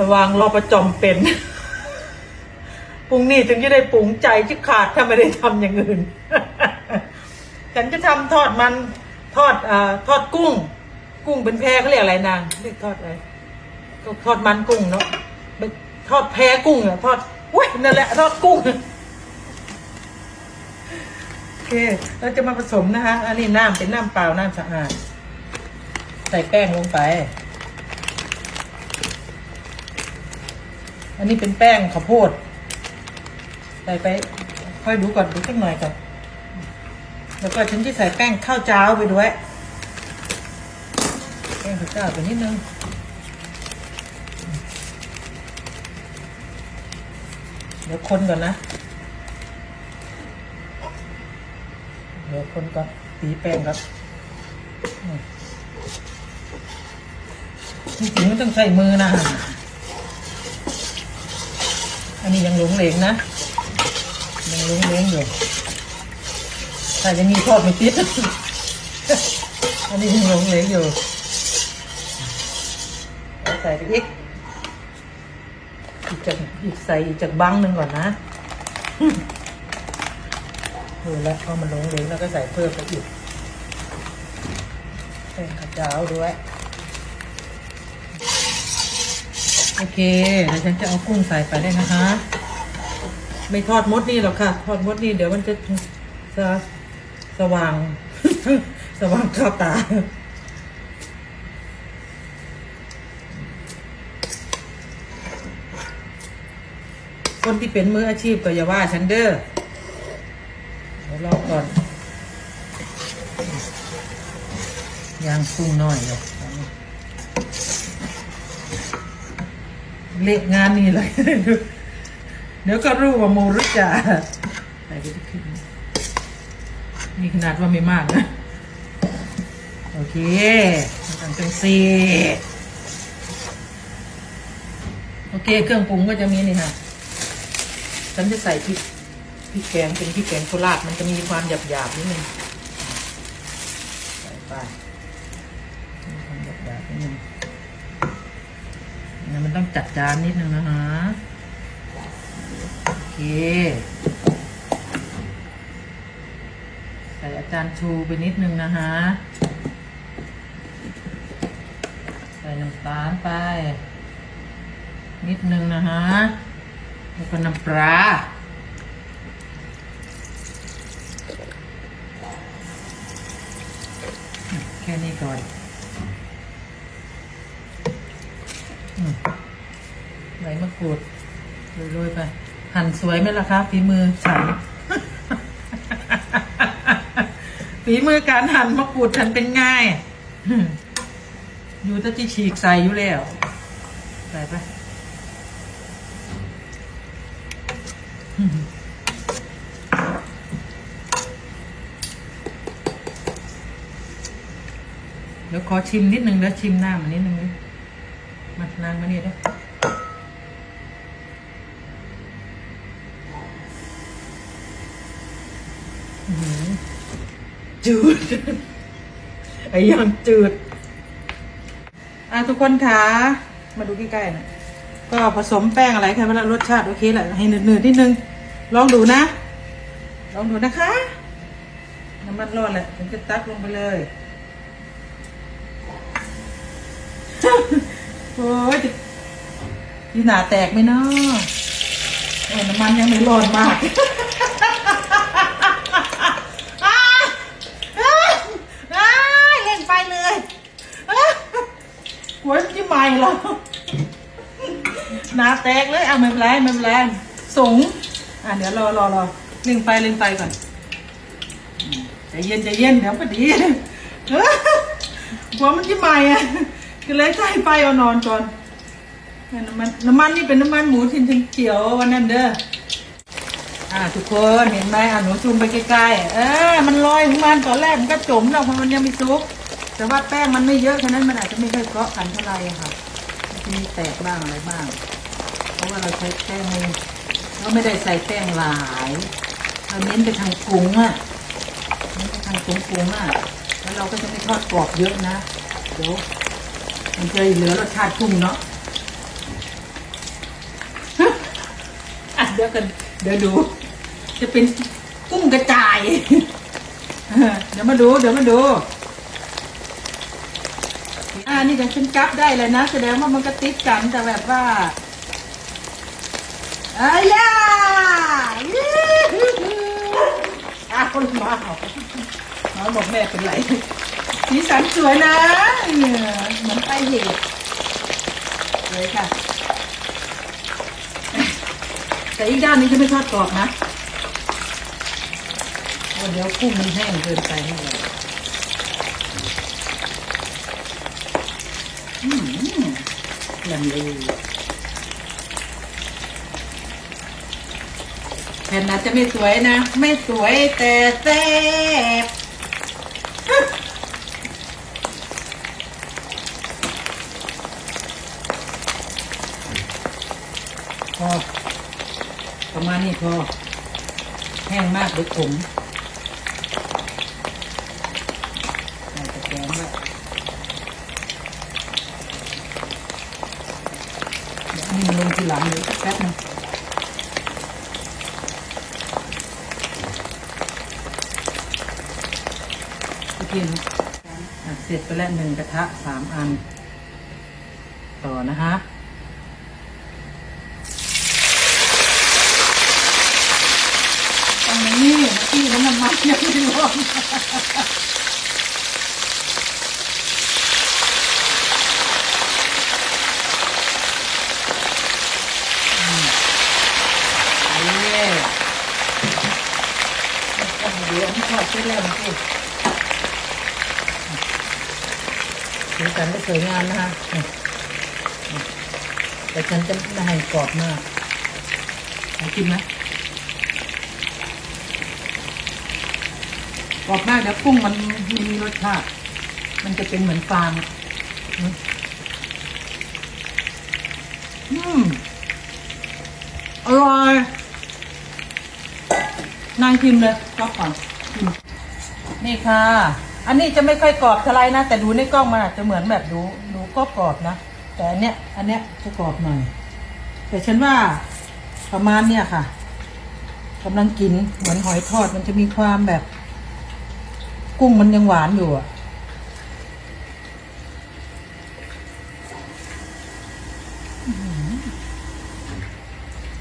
ระวังรอประจอมเป็นปรุงนี่ถึงจะได้ปรุงใจจะขาดถ้าไม่ได้ทำอย่างอื่น ฉันจะทำทอดมันทอดอ่าทอดกุ้ง กุ้งเป็นแพเขาเรียกอะไรนางเรียกทอดอะไรก็ทอดมันกุ้งเนาะทอดแพกุ้งอะทอดอุ้ยนั่นแหละทอดกุ้งโอเคเราจะมาผสมนะคะอันนี้น้ำเป็นน้ำเปล่าน้ำสะอาด ใส่แป้งลงไป อันนี้เป็นแป้งข้าวโพดใส่ไป ค่อยดูก่อนดูสักหน่อยก่อนแล้วก็ฉันจะใส่แป้งข้าวเจ้าไปด้วย แป้งข้าวเจ้าไปนิดนึงเดี๋ยวคนก่อนนะ เดี๋ยวคนก่อนตีแป้งครับอืมจริงๆไม่ต้องใส่มือนะ ยังหลงเหลงนะ ยังหลงเหลงอยู่แต่ยังมีทอดไม่ติดอันนี้ยังหลงเหลงอยู่ใส่ไปอีกอีกจากอีกใส่อีกจากบังหนึ่งก่อนนะดูแล้วพอมันหลงเหลงแล้วก็ใส่เพิ่มไปอีกแป้งข้าวเจ้าด้วย อเคเดี๋ยวฉันจะเอากุ้งใส่ไปได้นะคะ ไม่ทอดมดนี่หรอกค่ะ ทอดมดนี่เดี๋ยวมันจะจะสว่าง สว่างเข้าตาคนที่เป็นมืออาชีพก็อย่าว่าฉันเด้อเดี๋ยวรอก่อนยางกุ้งน้อยเลย เละงานนี่เลยเดี๋ยวก็รู้ว่าโมรุจ่าใส่ไปที่ขึ้นนี่ขนาดว่าไม่มากนะ โอเคทำเป็นซีโอเค เครื่องปรุงก็จะมีนี่ค่ะ ฉันจะใส่พริกพริกแกงเป็นพริกแกงโคราชมันจะมีความหยาบๆนิดนึงใส่ไป เนี่ยมันต้องจัดจานนิดนึงนะฮะโอเค ใส่อาจารย์ชูไปนิดนึงนะฮะ ใส่น้ำตาลไป นิดนึงนะฮะ แล้วก็น้ำปลาแค่นี้ก่อน ใบมะกรูดโรยๆไป หั่นสวยไหมล่ะคะฝีมือฉัน ฝีมือการหั่นมะกรูดฉันเป็นง่าย อยู่แตะที่ฉีกใส่อยู่แล้ว ใส่ไปเดี๋ยวขอชิมนิดนึงแล้วชิมหน้ามันนิดนึงเลยมา นางมาเนี่ยด้วยจืด ไอ้ยังจืด อะทุกคนคะมาดูใกล้ๆน่อยก็ผสมแป้งอะไรแค่เวลารสชาติโอเคแหละให้หนืดๆนิดนึง ลองดูนะ ลองดูนะคะ น้ำมันร้อนแหละผมจะตักลงไปเลย โอ้ยจะยีหนาแตกไหมเนาะโอ้น้ำมันยังไม่ร้อนมากอ้ายอ้ายอ้ายเล่นไปเลยอ้ายหัวจะใหม่เรอหนาแตกเลยอะไม่เป็นไรไม่เป็นไรสูงอะเดี๋ยวรอรอรอเล่งไฟเล่งไฟก่อนใจเย็นใจเย็นเดี๋ยวพอดีเอ้ยหัวมันจะใหม่อะ ก็เลยใส่ไฟเอานอนก่อนน้ำมันน้ำมันนี่เป็นน้ำมันหมูทินทินเขียววันนั้นเด้ออ่าทุกคนเห็นไหมอะหนูซูมไปใกล้ๆเออมันลอยของมันตอนแรกมันก็จมแล้วเพราะมันยังไม่ซุก แต่ว่าแป้งมันไม่เยอะฉะนั้นมันอาจจะไม่ค่อยเกาะกันเท่าไหร่ค่ะมีแตกบ้างอะไรบ้าง เพราะว่าเราใช้แป้งไม่เราไม่ได้ใส่แป้งหลายเราเน้นไปทางกุ้งอะเน้นไปทางกุ้งกุ้งอะแล้วเราก็จะไม่ทอดกรอบเยอะนะเดี๋ยว มันจะเหลือรสชาติกุ้งเนาะเดี๋ยวกันเดี๋ยวดู จะเป็นกุ้งกระจาย เดี๋ยวมาดู เดี๋ยวมาดู อ่านี่จะฉันจับได้เลยนะแสดงว่ามันก็ติดกันแต่แบบว่าอ้ยาอ้าวคนมาเอาน้องบอกแม่เป็นไร สีสันสวยนะเหมือนไปเหตุเลยค่ะ แต่อีกด้านนี้จะไม่ทอดกรอบนะเพราะเดี๋ยวกุ้งมันแห้งเกินไปให้เราอืมลำเลยแผ่นอาจจะไม่สวยนะ ไม่สวยแต่แซ่บ พอ ประมาณนี้พอ แห้งมากเดี๋ยวขมใส่ตะแกรงไว้เดี๋ยวอันนี้มันลงทีหลังเลยแป๊บนึงพี่กินอะเสร็จไปแล้วหนึ่งกระทะสามอัน ต่อนะคะ ตรงนี้ที่น้ำมันยังไม่ร้อนเย้เดี๋ยวผมทอดเสร็จแล้วสิ สีสันก็สวยงามนะคะ แต่ฉันจะไม่ให้กรอบมากกินไหมกรอบมากเดี๋ยวกุ้งมันไม่มีรสชาติ มันจะเป็นเหมือนฟางอืมอร่อยนางชิมเลยก็ก่อนนี่ค่ะ อันนี้จะไม่ค่อยกรอบเท่าไรนะ แต่ดูในกล้องมันอาจจะเหมือนแบบดูดูก็กรอบนะ แต่อันเนี้ยอันเนี้ยจะกรอบหน่อย แต่ฉันว่าประมาณเนี้ยค่ะกำลังกินเหมือนหอยทอดมันจะมีความแบบ กุ้งมันยังหวานอยู่อะ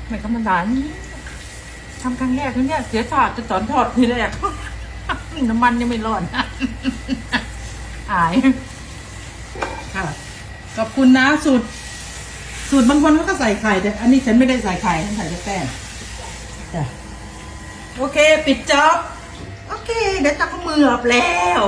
ไม่ธรรมดานี่ทำครั้งแรกเนี่ยเสียถอดจะสอนทอดทีแรก น้ำมันยังไม่ร้อน อาย ค่ะ ขอบคุณนะสูตร สูตรบางคนเขาก็ใส่ไข่แต่อันนี้ฉันไม่ได้ใส่ไข่ฉันใส่แต่แป้งจ้ะโอเค ปิดจ็อบ โอเค เดี๋ยวจะก็มืออบแล้ว